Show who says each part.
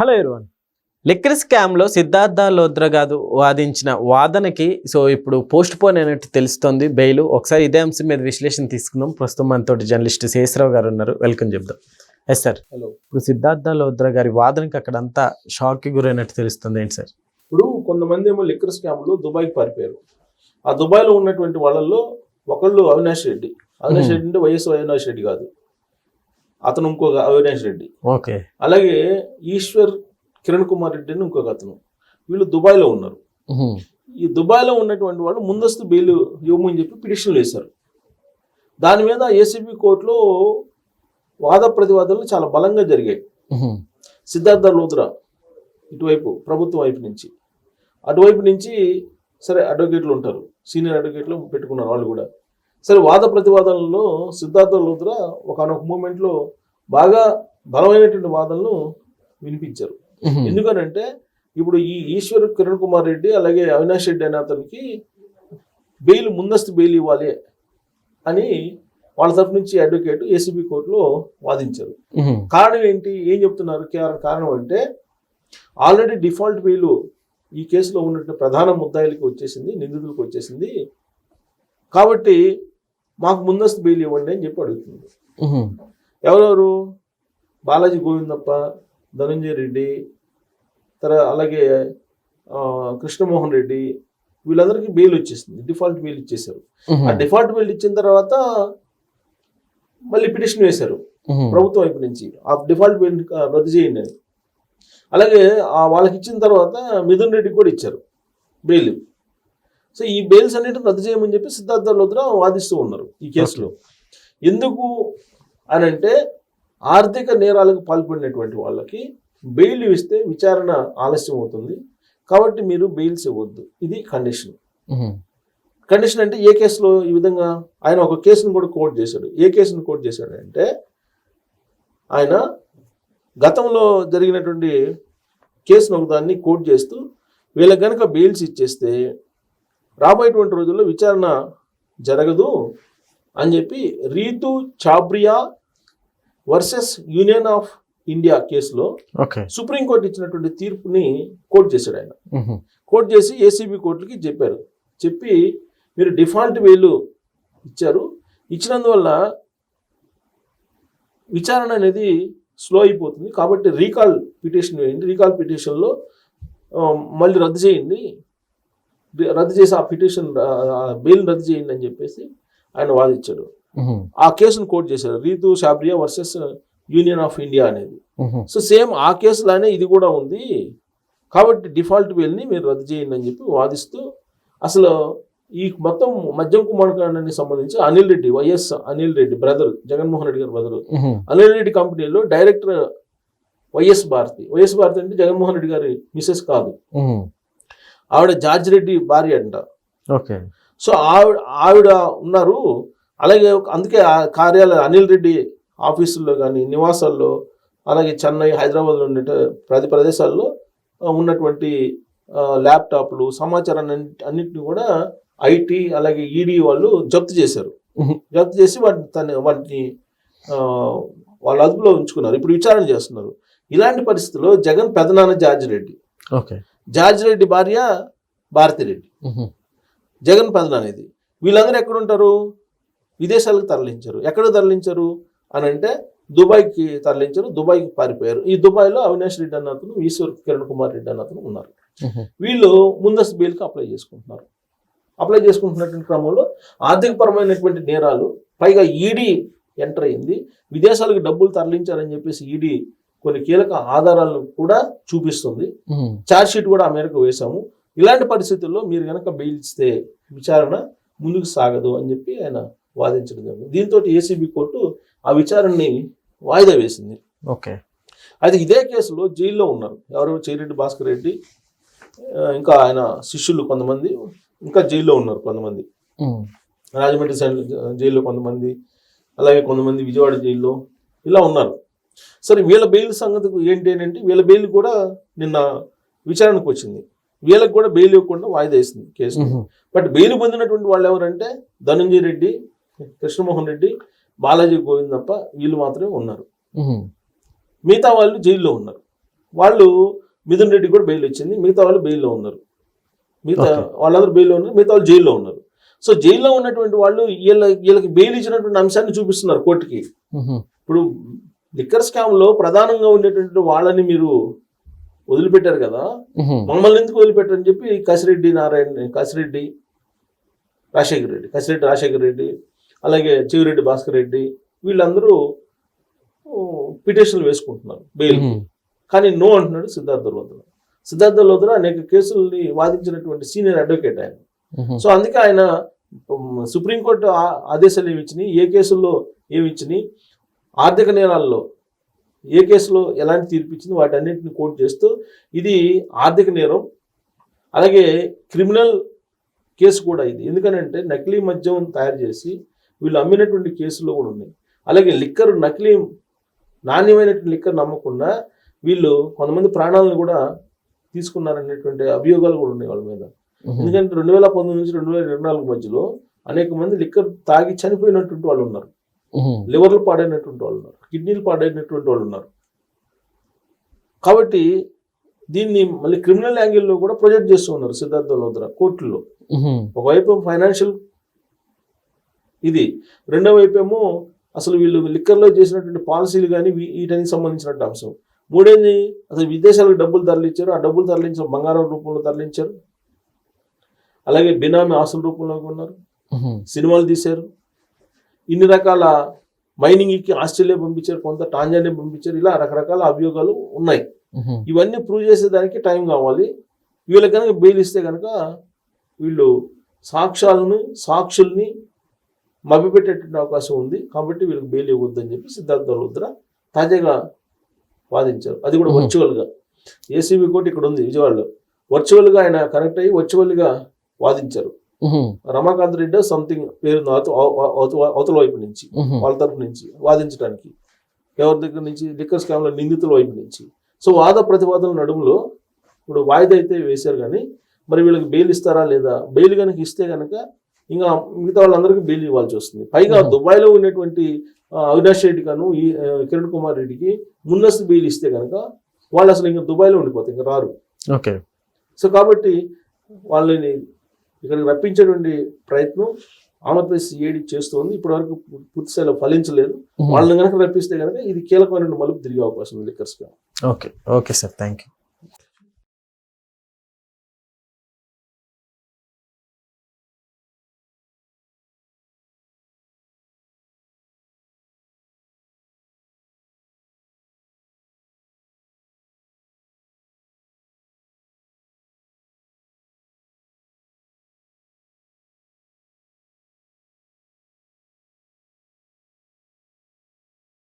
Speaker 1: Hello everyone. Liquor స్కామ్లో సిద్ధార్థ లోద్ర గారు వాదించిన వాదనకి సో ఇప్పుడు పోస్ట్ పోన్ అయినట్టు తెలుస్తోంది బెయిల్. ఒకసారి ఇదే అంశం మీద విశ్లేషణ తీసుకుందాం. ప్రస్తుతం మనతో జర్నలిస్ట్ శేషరావు గారు ఉన్నారు. వెల్కమ్ చెప్దాం. Yes sir.
Speaker 2: హలో.
Speaker 1: ఇప్పుడు సిద్ధార్థ లోద్ర గారి వాదనకి అక్కడ అంతా షాక్కి గురైనట్టు తెలుస్తుంది. ఏంటి సార్?
Speaker 2: ఇప్పుడు కొంతమంది ఏమో లిక్కర్ స్కామ్లో దుబాయ్కి పారిపోయారు. ఆ దుబాయ్లో ఉన్నటువంటి వాళ్ళల్లో ఒకళ్ళు అవినాష్ రెడ్డి. అవినాష్. రెడ్డి అంటే వైఎస్ అవినాష్ రెడ్డి కాదు. అతను ఇంకొక అవినాష్ రెడ్డి.
Speaker 1: ఓకే.
Speaker 2: అలాగే ఈశ్వర్ కిరణ్ కుమార్ రెడ్డి అని ఇంకొక అతను. వీళ్ళు దుబాయ్లో ఉన్నారు. ఈ దుబాయ్లో ఉన్నటువంటి వాళ్ళు ముందస్తు బెయిల్ ఇవ్వమని చెప్పి పిటిషన్లు వేశారు. దాని మీద ఏసీబీ కోర్టులో వాద ప్రతివాదాలు చాలా బలంగా జరిగాయి. సిద్ధార్థ లోద్రా ఇటువైపు ప్రభుత్వం వైపు నుంచి. అటువైపు నుంచి సరే అడ్వకేట్లు ఉంటారు. సీనియర్ అడ్వకేట్లు పెట్టుకున్నారు వాళ్ళు కూడా. సరే వాద ప్రతివాదనలో సిద్ధార్థ లోద్రా ఒకనొక మూమెంట్లో బాగా బలమైనటువంటి వాదనలు వినిపించారు. ఎందుకనంటే ఇప్పుడు ఈ ఈశ్వర్ కిరణ్ కుమార్ రెడ్డి అలాగే అవినాష్ రెడ్డి అనే అతనికి బెయిల్ ముందస్తు బెయిల్ ఇవ్వాలి అని వాళ్ళ తరఫు నుంచి అడ్వకేట్ ఏసీబీ కోర్టులో వాదించారు. కారణం ఏంటి? ఏం చెప్తున్నారు? కేవలం కారణం అంటే ఆల్రెడీ డిఫాల్ట్ బెయిల్ ఈ కేసులో ఉన్నట్టు ప్రధాన ముద్దాయిలకి వచ్చేసింది నిందితులకు వచ్చేసింది. కాబట్టి మాకు ముందస్తు బెయిల్ ఇవ్వండి అని చెప్పి అడుగుతుంది ఎవరెవరు? బాలాజీ గోవిందప్ప ధనంజయ రెడ్డి తర్వాత అలాగే కృష్ణమోహన్ రెడ్డి వీళ్ళందరికీ బెయిల్ వచ్చేసింది డిఫాల్ట్ బెయిల్ ఇచ్చేశారు. ఆ డిఫాల్ట్ బెయిల్ ఇచ్చిన తర్వాత మళ్ళీ పిటిషన్ వేశారు ప్రభుత్వం వైపు నుంచి. ఆ డిఫాల్ట్ బెయిల్ రద్దు చేయండి అని. అలాగే ఆ వాళ్ళకి ఇచ్చిన తర్వాత మిథున్ రెడ్డికి కూడా ఇచ్చారు బెయిల్. సో ఈ బెయిల్స్ అన్నిటిని రద్దు చేయమని చెప్పి సిద్ధార్థ లోద్రా వాదిస్తూ ఉన్నారు ఈ కేసులో. ఎందుకు అని అంటే ఆర్థిక నేరాలకు పాల్పడినటువంటి వాళ్ళకి బెయిల్ ఇస్తే విచారణ ఆలస్యం అవుతుంది. కాబట్టి మీరు బెయిల్స్ ఇవ్వద్దు. ఇది కండిషన్. కండిషన్ అంటే ఏ కేసులో ఈ విధంగా? ఆయన ఒక కేసును కూడా కోట్ చేశాడు. ఏ కేసును కోట్ చేశాడు అంటే ఆయన గతంలో జరిగినటువంటి కేసును ఒకదాన్ని కోట్ చేస్తూ వీళ్ళకి గనక బెయిల్స్ ఇచ్చేస్తే రాబోయేటువంటి రోజుల్లో విచారణ జరగదు అని చెప్పి Ritu Chhabria versus union of India కేసులో సుప్రీంకోర్టు ఇచ్చినటువంటి తీర్పుని కోట్ చేశాడు ఆయన. కోట్ చేసి ఏసీబీ కోర్టులకి చెప్పారు. చెప్పి మీరు డిఫాల్ట్ వేలు ఇచ్చారు. ఇచ్చినందువల్ల విచారణ అనేది స్లో అయిపోతుంది. కాబట్టి రీకాల్ పిటిషన్ వేయండి. రీకాల్ పిటిషన్లో మళ్ళీ రద్దు చేయండి. రద్దు చేసి ఆ పిటిషన్ బెయిల్ రద్దు చేయండి అని చెప్పేసి ఆయన వాదించాడు. ఆ కేసును కోట్ చేశారు. Ritu Chhabria versus union of India అనేది. సో సేమ్ ఆ కేసులానే ఇది కూడా ఉంది. కాబట్టి డిఫాల్ట్ బెయిల్ని మీరు రద్దు చేయండి అని చెప్పి వాదిస్తూ అసలు ఈ మొత్తం మద్యం కుమార్కాండానికి సంబంధించి అనిల్ రెడ్డి వైఎస్ అనిల్ రెడ్డి బ్రదర్ జగన్మోహన్ రెడ్డి గారి బ్రదర్ అనిల్ రెడ్డి కంపెనీలో director YS Bharathi. YS Bharathi అంటే జగన్మోహన్ రెడ్డి గారి మిసెస్ కాదు. ఆవిడ జార్జ్ రెడ్డి భార్య అంట.
Speaker 1: ఓకే.
Speaker 2: సో ఆవిడ ఆవిడ ఉన్నారు. అలాగే అందుకే ఆ కార్యాలయ అనిల్ రెడ్డి ఆఫీసుల్లో కానీ నివాసాల్లో అలాగే చెన్నై హైదరాబాద్లో ఉండే ప్రతి ప్రదేశాల్లో ఉన్నటువంటి ల్యాప్టాప్లు సమాచారాన్ని అన్నిటి- అన్నిటిని కూడా ఐటీ అలాగే ఈడీ వాళ్ళు జప్తు చేశారు. జప్తు చేసి వాటిని తన వాటిని వాళ్ళ అదుపులో ఉంచుకున్నారు. ఇప్పుడు విచారణ చేస్తున్నారు. ఇలాంటి పరిస్థితుల్లో జగన్ పెదనాన్న జార్జ్ రెడ్డి
Speaker 1: ఓకే.
Speaker 2: జార్జ్ రెడ్డి భార్య భారతిరెడ్డి. జగన్ పెదనాన్న ఇది. వీళ్ళందరూ ఎక్కడ ఉంటారు విదేశాలకు తరలించారు. ఎక్కడ తరలించారు? అని అంటే దుబాయ్కి తరలించారు దుబాయ్కి పారిపోయారు. ఈ దుబాయ్లో అవినాష్ రెడ్డి అన్న అతను ఈశ్వర్ కిరణ్ కుమార్ రెడ్డి అన్న అతను ఉన్నారు. వీళ్ళు ముందస్తు బెయిల్కి అప్లై చేసుకుంటున్నారు. అప్లై చేసుకుంటున్నటువంటి క్రమంలో ఆర్థికపరమైనటువంటి నేరాలు పైగా ఈడీ ఎంటర్ అయింది. విదేశాలకు డబ్బులు తరలించారని చెప్పేసి ఈడీ కొన్ని కీలక ఆధారాలను కూడా చూపిస్తుంది. ఛార్జ్ షీట్ కూడా ఆ మేరకు వేశాము. ఇలాంటి పరిస్థితుల్లో మీరు కనుక బెయిల్ ఇస్తే విచారణ ముందుకు సాగదు అని చెప్పి ఆయన వాదించడం జరిగింది. దీంతో ఏసీబీ కోర్టు ఆ విచారణని వాయిదా వేసింది.
Speaker 1: ఓకే.
Speaker 2: అయితే ఇదే కేసులో జైల్లో ఉన్నారు. ఎవరు? చేరెడ్డి భాస్కర్ రెడ్డి. ఇంకా ఆయన శిష్యులు కొంతమంది ఇంకా జైల్లో ఉన్నారు కొంతమంది. రాజమండ్రి జైల్లో కొంతమంది అలాగే కొంతమంది విజయవాడ జైల్లో ఇలా ఉన్నారు. సరే వీళ్ళ బెయిల్ సంగతి ఏంటి అంటే వీళ్ళ బెయిల్ కూడా నిన్న విచారణకు వచ్చింది. వీళ్ళకి కూడా బెయిల్ ఇవ్వకుండా వాయిదా వేసింది కేసు బట్ బెయిల్ పొందినటువంటి వాళ్ళు ఎవరంటే ధనంజయ రెడ్డి కృష్ణమోహన్ రెడ్డి బాలాజీ గోవిందప్ప వీళ్ళు మాత్రమే ఉన్నారు మిగతా వాళ్ళు జైల్లో ఉన్నారు వాళ్ళు మిథున్ రెడ్డి కూడా బెయిల్ వచ్చింది మిగతా వాళ్ళు బెయిల్లో ఉన్నారు మిగతా. వాళ్ళందరూ బెయిల్లో ఉన్నారు మిగతా వాళ్ళు జైల్లో ఉన్నారు సో జైల్లో ఉన్నటువంటి వాళ్ళు వీళ్ళ వీళ్ళకి బెయిల్ ఇచ్చినటువంటి అంశాన్ని చూపిస్తున్నారు కోర్టుకి. ఇప్పుడు లిక్కర్ స్కామ్లో ప్రధానంగా ఉండేటువంటి వాళ్ళని మీరు వదిలిపెట్టారు కదా. మమ్మల్ని ఎందుకు వదిలిపెట్టారని చెప్పి కాసిరెడ్డి నారాయణ కాసిరెడ్డి రాజశేఖర రెడ్డి కాసిరెడ్డి రాజశేఖర రెడ్డి అలాగే చెవిరెడ్డి భాస్కర్ రెడ్డి వీళ్ళందరూ పిటిషన్లు వేసుకుంటున్నారు బెయిల్. కానీ నో అంటున్నాడు సిద్ధార్థ లోద్ర సిద్ధార్థ లోద్ర అనేక కేసుల్ని వాదించినటువంటి సీనియర్ అడ్వకేట్ ఆయన. సో అందుకే ఆయన సుప్రీంకోర్టు ఆదేశాలు ఏమి ఇచ్చినాయి ఏ కేసుల్లో ఏమి ఇచ్చినాయి ఆర్థిక నేరాల్లో ఏ కేసులో ఎలాంటి తీర్పు ఇచ్చింది వాటన్నిటిని కోర్టు చేస్తూ ఇది ఆర్థిక నేరం. అలాగే క్రిమినల్ కేసు కూడా ఇది. ఎందుకనంటే నకిలీ మద్యం తయారు చేసి వీళ్ళు అమ్మినటువంటి కేసులు కూడా ఉన్నాయి అలాగే లిక్కర్ నకిలీ నాణ్యమైనటువంటి లిక్కర్ నమ్మకుండా వీళ్ళు కొంతమంది ప్రాణాలను కూడా తీసుకున్నారనేటువంటి అభియోగాలు కూడా ఉన్నాయి వాళ్ళ మీద. ఎందుకంటే రెండు వేల పంతొమ్మిది నుంచి రెండు వేల ఇరవై నాలుగు మధ్యలో అనేక మంది లిక్కర్ తాగి చనిపోయినటువంటి వాళ్ళు ఉన్నారు. లివర్లు పాడైనటువంటి వాళ్ళు ఉన్నారు కిడ్నీలు పాడైనటువంటి వాళ్ళు ఉన్నారు కాబట్టి దీన్ని మళ్ళీ క్రిమినల్ యాంగిల్లో కూడా ప్రొజెక్ట్ చేస్తూ ఉన్నారు సిద్ధార్థ లోద్ర కోర్టుల్లో
Speaker 1: మ్హూ.
Speaker 2: ఒకవైపు ఫైనాన్షియల్ ఇది. రెండో వైపు ఏమో అసలు వీళ్ళు లిక్కర్లో చేసినటువంటి పాలసీలు కానీ వీటనికి సంబంధించినటువంటి అంశం. మూడేంది? అసలు విదేశాలకు డబ్బులు తరలించారు. ఆ డబ్బులు తరలించిన బంగారం రూపంలో తరలించారు. అలాగే బినామీ ఆస్తుల రూపంలో ఉన్నారు. సినిమాలు తీశారు. ఇన్ని రకాల మైనింగ్కి ఆస్ట్రేలియా పంపించారు. కొంత టాంజానియా పంపించారు. ఇలా రకరకాల అభియోగాలు ఉన్నాయి. ఇవన్నీ ప్రూవ్ చేసేదానికి టైం కావాలి. వీళ్ళకి కనుక బెయిల్ ఇస్తే కనుక వీళ్ళు సాక్ష్యాలను సాక్షుల్ని మభ్యపెట్టేటువంటి అవకాశం ఉంది. కాబట్టి వీళ్ళకి బెయిల్ ఇవ్వద్దని చెప్పి సిద్ధార్థ రుద్ర తాజాగా వాదించారు. అది కూడా. వర్చువల్గా. ఏసీబీ కోర్టు ఇక్కడ ఉంది విజయవాడలో. వర్చువల్గా ఆయన కనెక్ట్ అయ్యి వర్చువల్గా వాదించారు. రమాకాంత్ రెడ్డి సంథింగ్ పేరు అవత- అవ- అవత- అవతల వైపు నుంచి. వాళ్ళ తరపు నుంచి వాదించడానికి. ఎవరి దగ్గర నుంచి లిక్కర్ స్కామ్లో నిందితుల వైపు నుంచి. సో వాద ప్రతివాదన నడుములో ఇప్పుడు వాయిదా అయితే వేశారు కానీ మరి వీళ్ళకి బెయిల్ ఇస్తారా లేదా? బెయిల్ కనుక ఇస్తే కనుక ఇంకా మిగతా వాళ్ళందరికీ బెయిల్ ఇవ్వాల్సి వస్తుంది. పైగా. దుబాయ్లో ఉన్నటువంటి అవినాష్ రెడ్డి గాను ఈ కిరణ్ కుమార్ రెడ్డికి ముందస్తు బెయిల్ ఇస్తే కనుక వాళ్ళు అసలు ఇంకా దుబాయ్లో ఉండిపోతారు ఇంకా రారు.
Speaker 1: ఓకే.
Speaker 2: సో కాబట్టి వాళ్ళని ఇక్కడికి రప్పించేటువంటి ప్రయత్నం ఆంధ్రప్రదేశ్ ఏడి చేస్తోంది. ఇప్పటివరకు పూర్తి స్థాయిలో ఫలించలేదు. వాళ్ళని కనుక రప్పిస్తే కనుక ఇది కీలకమైన మలుపు తిరిగే అవకాశం ఉంది లిక్కర్స్గా
Speaker 1: okay. Okay sir. Thank you